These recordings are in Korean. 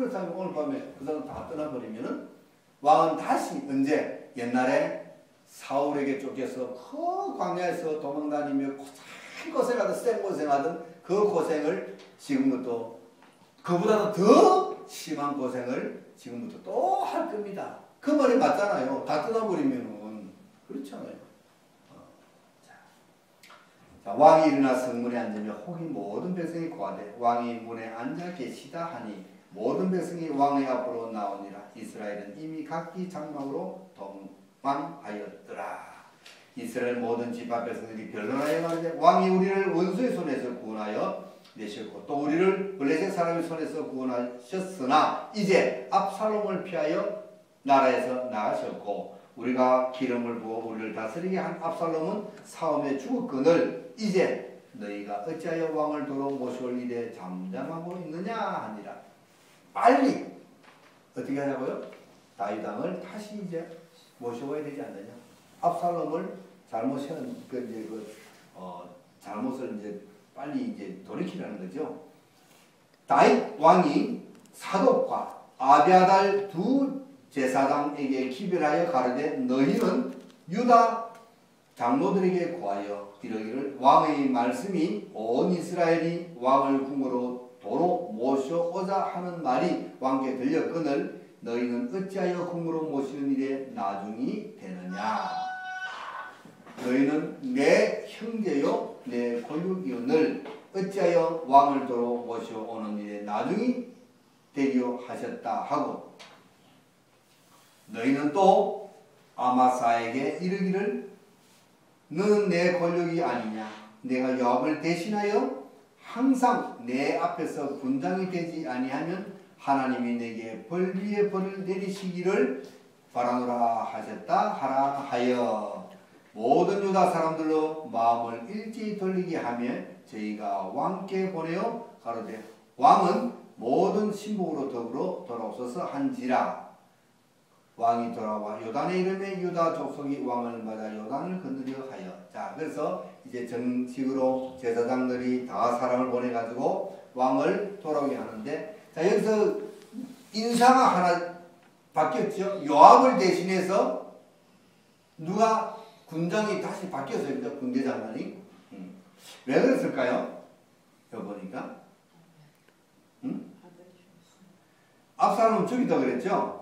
그렇다면 오늘 밤에 그 사람 다 떠나버리면은 왕은 다시 언제 옛날에 사울에게 쫓겨서 그 광야에서 도망다니며 고생하던 쌩 고생하던 그 고생을 지금부터 그보다도 더 심한 고생을 지금부터 또 할 겁니다. 그 말이 맞잖아요. 다 떠나버리면은 그렇잖아요. 어. 자, 왕이 일어나 성문에 앉으며 혹이 모든 백성이 고하되 왕이 문에 앉아 계시다 하니 모든 백성이 왕의 앞으로 나오니라 이스라엘은 이미 각기 장막으로 도망하였더라. 이스라엘 모든 집합 백성들이 변론하여 말하되 왕이 우리를 원수의 손에서 구원하여 내셨고 또 우리를 블레셋 사람의 손에서 구원하셨으나 이제 압살롬을 피하여 나라에서 나가셨고 우리가 기름을 부어 우리를 다스리게 한 압살롬은 사움에 죽었거늘 이제 너희가 어찌하여 왕을 도로 모시올 일에 잠잠하고 있느냐 하니라 빨리 어떻게 하냐고요? 다윗왕을 다시 이제 모셔와야 되지 않느냐 압살롬을 잘못한 그 이제 그 어, 잘못을 이제 빨리 이제 돌이키라는 거죠. 다윗 왕이 사독과 아비아달 두 제사장에게 기별하여 가르되 너희는 유다 장로들에게 구하여 이르기를 왕의 말씀이 온 이스라엘이 왕을 궁으로 도로 모셔오자 하는 말이 왕께 들렸거늘 너희는 어찌하여 궁으로 모시는 일에 나중이 되느냐? 너희는 내 형제요 내 권육이오늘 어찌하여 왕을 도로 모셔오는 일에 나중이 되려 하셨다 하고 너희는 또 아마사에게 이르기를 너는 내 권력이 아니냐? 내가 여압을 대신하여 항상 내 앞에서 군장이 되지 아니하면 하나님이 내게 벌 위에 벌을 내리시기를 바라노라 하셨다 하라 하여. 모든 유다 사람들로 마음을 일찍 돌리게 하며 저희가 왕께 보내어 가로되 왕은 모든 신복으로 더불어 돌아오소서 한지라 왕이 돌아와 요단의 이름에 유다 족속이 왕을 맞아 요단을 건드려 하여 자 그래서 이제 정식으로 제사장들이 다 사람을 보내 가지고 왕을 돌아오게 하는데 자 여기서 인사가 하나 바뀌었죠 요압을 대신해서 누가 군장이 다시 바뀌었습니다. 군대 장관이. 음. 왜 그랬을까요? 여기 보니까. 음? 압살롬 죽이다 그랬죠?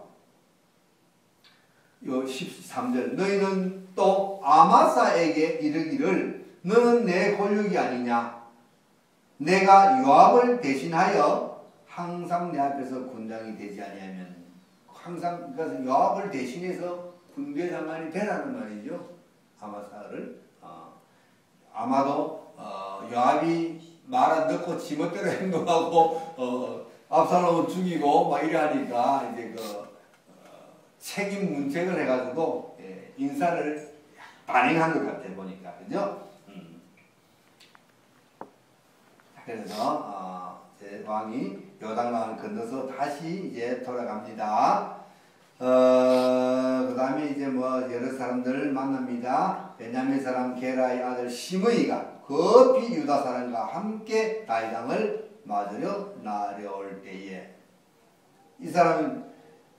요 13절. 너희는 또 아마사에게 이르기를 너는 내 권력이 아니냐? 내가 요압을 대신하여 항상 내 앞에서 군장이 되지 아니하면 항상 그래서 요압을 대신해서 군대 장관이 되라는 말이죠. 아마사를 어, 아마도 어, 요압이 말 안 듣고 지멋대로 행동하고 어, 압살롬을 죽이고 막 이러니까 이제 그 어, 책임 문책을 해가지고 예, 인사를 반행한 것 같아 보니까 그죠? 음. 그래서 어, 왕이 요단강을 건너서 다시 이제 돌아갑니다. 어, 그 다음에 이제 뭐 여러 사람들을 만납니다. 베냐민 사람 게라의 아들 시므이가 급히 유다 사람과 함께 다이당을 맞으려 나려올 때에 이 사람은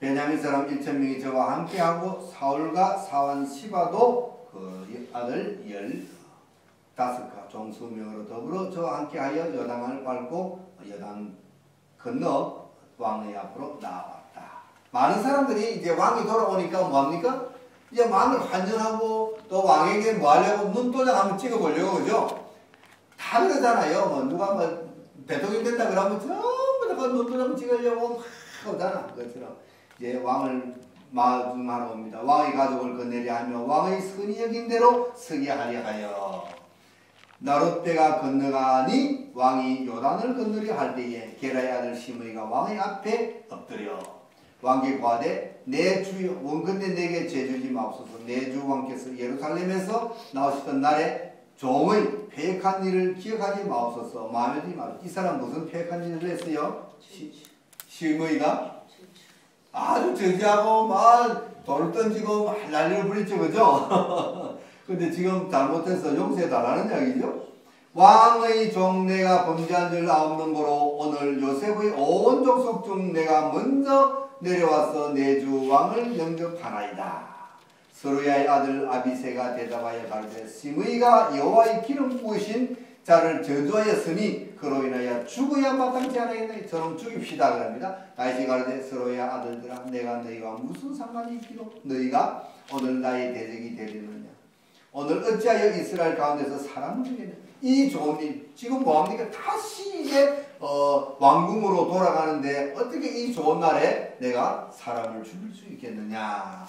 베냐민 사람 1천 명이 저와 함께하고 사울과 사완 시바도 그 아들 열 다섯 가 종수명으로 더불어 저와 함께하여 여당을 밟고 여당 건너 왕의 앞으로 나와 많은 사람들이 이제 왕이 돌아오니까 뭐합니까? 이제 왕을 환전하고 또 왕에게 뭐 하려고 눈도장 한번 찍어보려고 그죠? 다 그러잖아요. 뭐 누가 뭐 대통령 된다 그러면 전부 다그 눈도장 찍으려고 막 오잖아. 그처럼 이제 왕을 마중하러 옵니다. 왕의 가족을 건네려 하며 왕의 선이 여긴 대로 서게 하려 하여. 나룻 때가 건너가니 왕이 요단을 건너려 할 때에 게라의 아들 시므이가 왕의 앞에 엎드려. 왕께 구하되 내 주여 원근대 내게 제주지 마옵소서. 내 주 왕께서 예루살렘에서 나오시던 날에 종의 폐역한 일을 기억하지 마옵소서. 마음에 들지 마옵소서 이 사람 무슨 폐역한 일을 했어요? 시므이가 아주 저지하고 막 돌을 던지고 막 난리를 부렸죠 그죠? 근데 지금 잘못해서 용서해 달라는 이야기죠 왕의 종 내가 범죄한 줄 아옵는 거로 오늘 요셉의 온 족속 중 내가 먼저 내려와서 내 주 왕을 영접하나이다. 서로야의 아들 아비세가 대답하여 가르되 심의가 여호와의 기름 부으신 자를 저주하였으니 그로 인하여 죽어야 마땅치 않겠네 저놈 죽입시다 그럽니다. 다시 가르되 서로야 아들들아 내가 너희와 무슨 상관이 있기로 너희가 오늘 나의 대적이 되리느냐? 오늘 어찌하여 이스라엘 가운데서 사람을 죽이냐? 이 좋은 일 지금 뭐합니까? 다시 이제 어, 왕궁으로 돌아가는데 어떻게 이 좋은 날에 내가 사람을 죽일 수 있겠느냐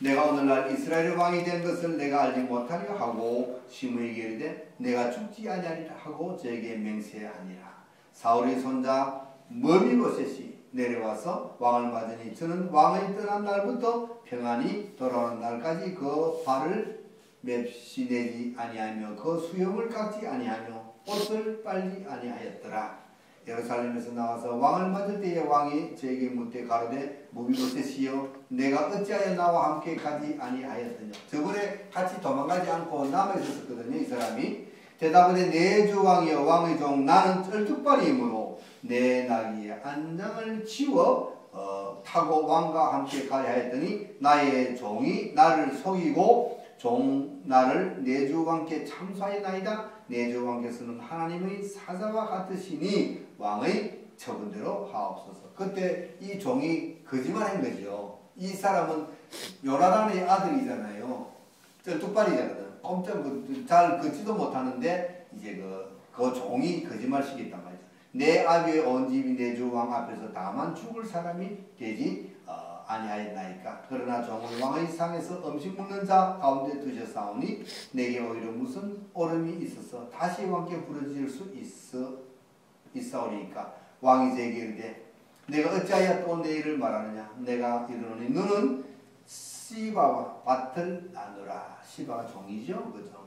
내가 오늘날 이스라엘 왕이 된 것을 내가 알지 못하려 하고 시므에게 이르되 내가 죽지 아니하리라 하고 저에게 맹세하니라. 사울의 손자 머미보셋이 내려와서 왕을 맞으니 저는 왕이 떠난 날부터 평안히 돌아오는 날까지 그 발을 맵시 내지 아니하며 그 수염을 깎지 아니하며 옷을 빨지 아니하였더라 예루살렘에서 나와서 왕을 맞을 때에 왕이 저에게 묻되 가로되 무비보셋이여 내가 어찌하여 나와 함께 가지 아니하였더냐? 저번에 같이 도망가지 않고 남아 있었거든요 이 사람이. 대답하되 내주 왕이여 왕의 종 나는 쩔뚝발이므로 내 나귀의 안장을 치워 어, 타고 왕과 함께 가야 했더니 나의 종이 나를 속이고 종 나를 내주 왕께 참수하였나이다 내주 왕께서는 하나님의 사자와 같으시니 왕의 처분대로 하옵소서. 그때 이 종이 거짓말한 거죠. 이 사람은 요나단의 아들이잖아요. 저 뚝발이잖아요. 꼼짝 잘 걷지도 못하는데 이제 그, 그 종이 거짓말 시켰단 말이죠. 내 아비의 온 집이 내 주 왕 앞에서 다만 죽을 사람이 되지 어, 아니하였나이까. 그러나 종은 왕의 상에서 음식 먹는 자 가운데 드셨사오니 내게 오히려 무슨 오름이 있어서 다시 왕께 부르짖을 수 있어 있사오니까? 왕이 제게 이르되 내가 어찌하여 또 내일을 말하느냐? 내가 이르노니 너는 시바와 밭을 나누라. 시바가 종이죠 그죠?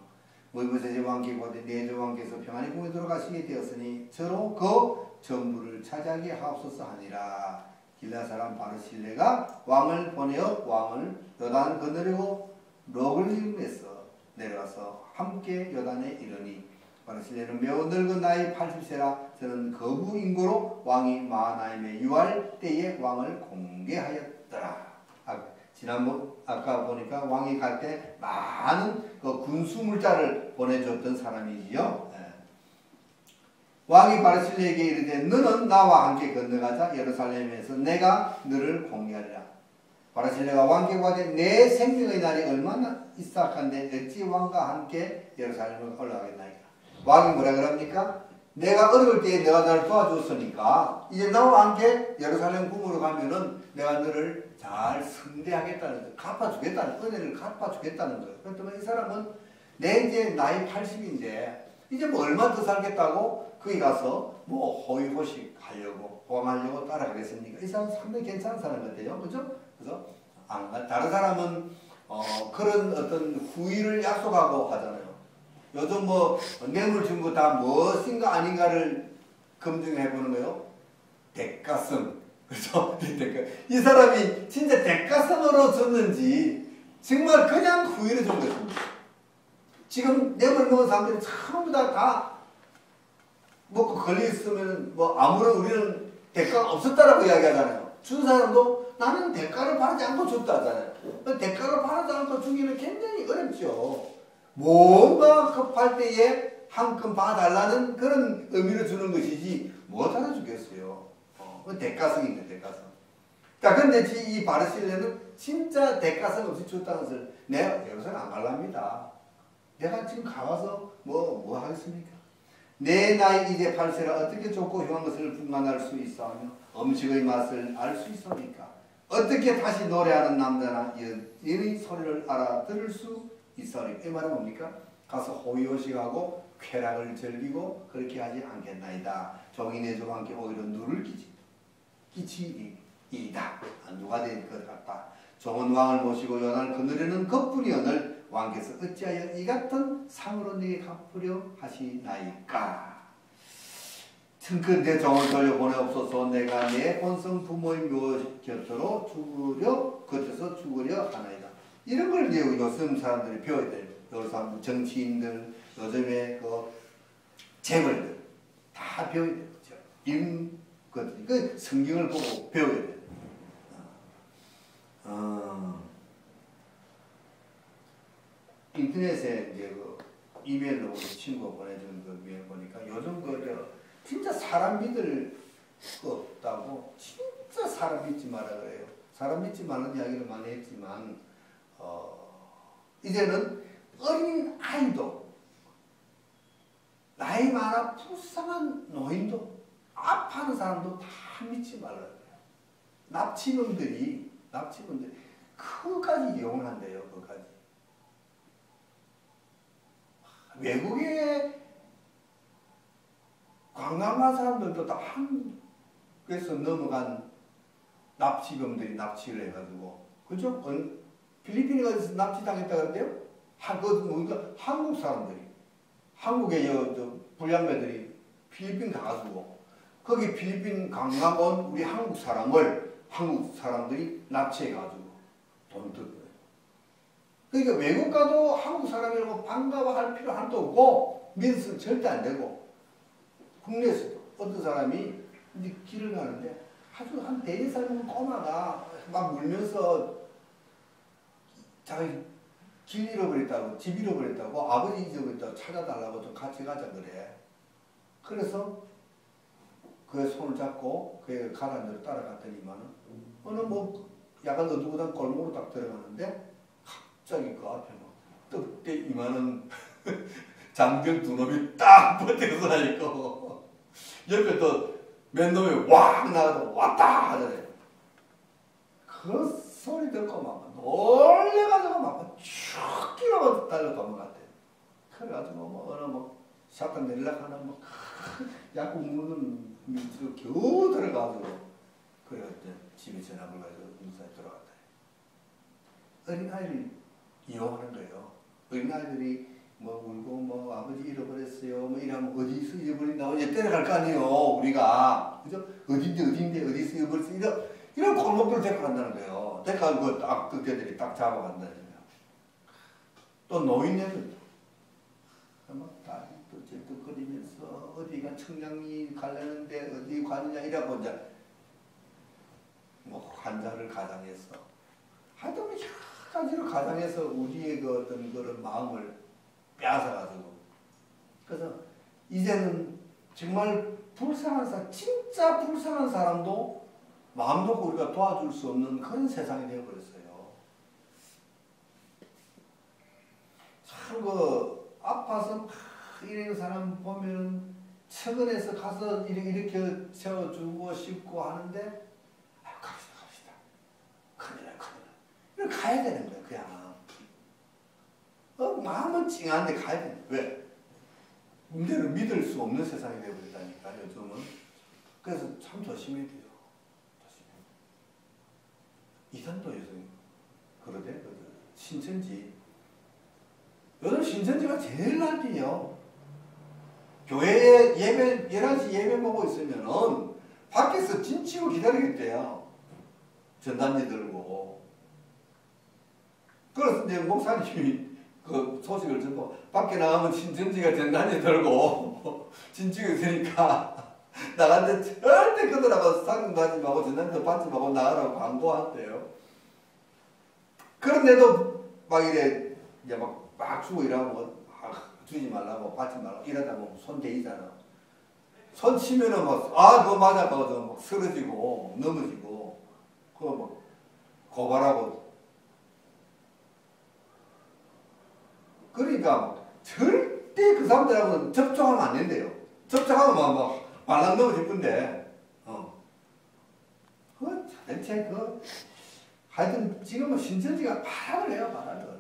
모이보세제 왕께 보되 내조 왕께서 평안히 궁에 들어가시게 되었으니 저로 그 전부를 차지하게 하옵소서 하니라 길라 사람 바르실레가 왕을 보내어 왕을 요단 건너려고 로글림에서 내려와서 함께 요단에 이르니 바르실레는 매우 늙은 나이 80세라 저는 거부 인고로 왕이 마하나임에 유할 때에 왕을 공개하였더라. 아, 지난번 아까 보니까 왕이 갈 때 많은 그 군수 물자를 보내줬던 사람이지요. 예. 왕이 바르실레에게 이르되 너는 나와 함께 건너가자 예루살렘에서 내가 너를 공개하리라. 바르실레가 왕께 가되 내 생명의 날이 얼마나 있사한데 어찌 왕과 함께 예루살렘을 올라가겠나이까. 왕이 뭐라 그럽니까? 내가 어려울 때 내가 나를 도와줬으니까 이제 나와 함께 예루살렘 궁으로 가면은 내가 너를 잘 승대하겠다는 거, 갚아주겠다는 은혜를 갚아주겠다는 거예요. 그렇다면 이 사람은 내 이제 나이 80인데 이제 뭐 얼마 더 살겠다고 거기 가서 뭐 호의호식 하려고 호강하려고 따라가겠습니까? 이 사람 상당히 괜찮은 사람 같아요. 그죠? 그래서 안 가. 다른 사람은 어, 그런 어떤 후의를 약속하고 하잖아요. 요즘 뭐 뇌물 준 거 다 무엇인가 아닌가를 검증해 보는 거요. 대가성. 그죠? 이 사람이 진짜 대가성으로 줬는지 정말 그냥 후회를 준 것입니다. 지금 뇌물 먹은 사람들이 전부 다, 다 먹고 걸려 있으면 뭐 아무런 우리는 대가가 없었다라고 이야기하잖아요. 준 사람도 나는 대가를 바라지 않고 줬다 하잖아요. 대가를 바라지 않고 주기는 굉장히 어렵죠. 뭔가 급할 때에 한큼 봐달라는 그런 의미를 주는 것이지 못하나 주겠어요. 어, 그 대가성입니다, 대가성. 자, 근데 이 바르실레는 진짜 대가성 없이 줬다는 것을 내가 여기서는 안 갈랍니다. 내가 지금 가봐서 뭐, 뭐 하겠습니까? 내 나이 이제 8세라 어떻게 좋고 흉한 것을 분간할 수 있어 하며 음식의 맛을 알 수 있습니까? 어떻게 다시 노래하는 남자나 연인의 소리를 알아들을 수 있어요. 이 말은 뭡니까? 가서 호의호식하고 쾌락을 즐기고 그렇게 하지 않겠나이다. 종이 내조 함께 오히려 누를 끼치, 끼치이다. 누가 된 것 같다. 종은 왕을 모시고 연을 거느리는 것뿐이오늘 왕께서 어찌하여 이 같은 상으로 내게 갚으려 하시나이까. 층큰 종을 돌려 보내옵소서 내가 내 본성 부모의 묘 곁으로 죽으려 겉에서 죽으려 하나이다. 이런 걸 이제 요즘 사람들이 배워야 돼요. 요즘 정치인들, 요즘에 그 재벌들 다 배워야 돼요. 그죠? 임, 그, 그 성경을 보고 배워야 돼요. 어, 인터넷에 이제 그 이메일로 우리 친구가 보내준 그 위에 보니까 요즘 그 진짜 사람 믿을 거 없다고 진짜 사람 믿지 마라 그래요. 사람 믿지 말라는 이야기를 많이 했지만 어, 이제는 어린 아이도 나이 많아 불쌍한 노인도 아파하는 사람도 다 믿지 말라 그래요. 납치범들이 납치범들이 그까지 한대요. 그까지. 외국에 관광 간 사람들도 다 한국에서 넘어간 납치범들이 납치를 해가지고 그죠? 필리핀에 가서 납치당했다 그랬대요? 한, 그, 뭐, 한국 사람들이 한국의 불량배들이 필리핀 가가지고 거기 필리핀 관광 온 우리 한국 사람을 한국 사람들이 납치해가지고 돈 뜯어요. 그러니까 외국 가도 한국 사람이라고 반가워할 필요 하나도 없고 믿어서는 절대 안 되고 국내에서도 어떤 사람이 길을 가는데 아주 한 대리 살는 꼬마가 막 울면서 자기 길 잃어버렸다고 집 잃어버렸다고 아버지 잊어버렸다고 찾아달라고 좀 같이 가자 그래. 그래서 그 손을 잡고 그 가는 대로 따라갔더니만 어느 뭐 약간 어두컴한 골목으로 딱 들어가는데 갑자기 그 앞에 막 떡대 이만한 장병 두 놈이 딱 버텨서 있고 옆에 또 맨 놈이 왕 나가서 왔다 하더래. 그 소리 듣고 막 놀래가지고 막쭉 끼어가지고 달려 도망갔대. 그래가지고 뭐 어느 뭐 샷건 내리려고 하는 뭐 약국 문은 겨우 들어가지고 그래 집에 전화를 가지고 인사에 들어갔다. 어린아이를 이용하는 거예요. 어린 아이들이 뭐 울고 뭐 아버지 잃어버렸어요. 뭐 이러면 어디서 잃어버린다고 이제 때려갈 거 아니에요. 우리가 그죠? 어딘데 어딘데 어디서 잃어버렸어 이런 이런 골목들 데리고 간다는 거예요. 데리고 가고 딱 그때들이 딱 잡아간다는 거예요. 또 노인네들 막다또 찔뚝거리면서 어디가 청량리 가려는데 어디 가느냐 이라고 이제 뭐 환자를 가장해서 하여튼 뭐 가지로 가장해서 우리의 그 어떤 그런 마음을 빼앗아가지고 그래서 이제는 정말 불쌍한 사람 진짜 불쌍한 사람도 마음 놓고 우리가 도와줄 수 없는 그런 세상이 되어버렸어요. 참 그 아파서 이런 사람 보면 천원에서 가서 이렇게 채워주고 싶고 하는데 아, 갑시다 갑시다 큰일나 큰일나 이렇게 가야 되는 거야 그냥. 어, 마음은 찡한데 가야 되는 거야. 왜? 문제를 믿을 수 없는 세상이 되어버리다니까 요즘은. 그래서 참 조심해야 돼요. 이산도 요즘 그러대 그 신천지. 요즘 신천지가 제일 날뛰요. 교회에 예배 11시 예배 보고 있으면은 밖에서 진치고 기다리겠대요. 전단지 들고 그래서 이제 목사님이 그 소식을 듣고 밖에 나가면 신천지가 전단지 들고 진치고 있으니까 나갔는데 절대 그들하고 상금 가지 말고 전단지 받지 말고 나가라고 광고한대요. 그런데도 막 이래 이제 막, 막 주고 이러고 아, 주지 말라고 받지 말라고 이러다 보면 손 대이잖아. 손 치면은 막, 아, 그거 맞아. 그거 막 쓰러지고, 넘어지고, 그거 막 고발하고. 그러니까 절대 그 사람들하고는 접촉하면 안 된대요. 접촉하면 막, 막 말랑 넘어질 건데, 어. 그, 대체 그, 하여튼 지금은 신천지가 바람을 해요, 바람을.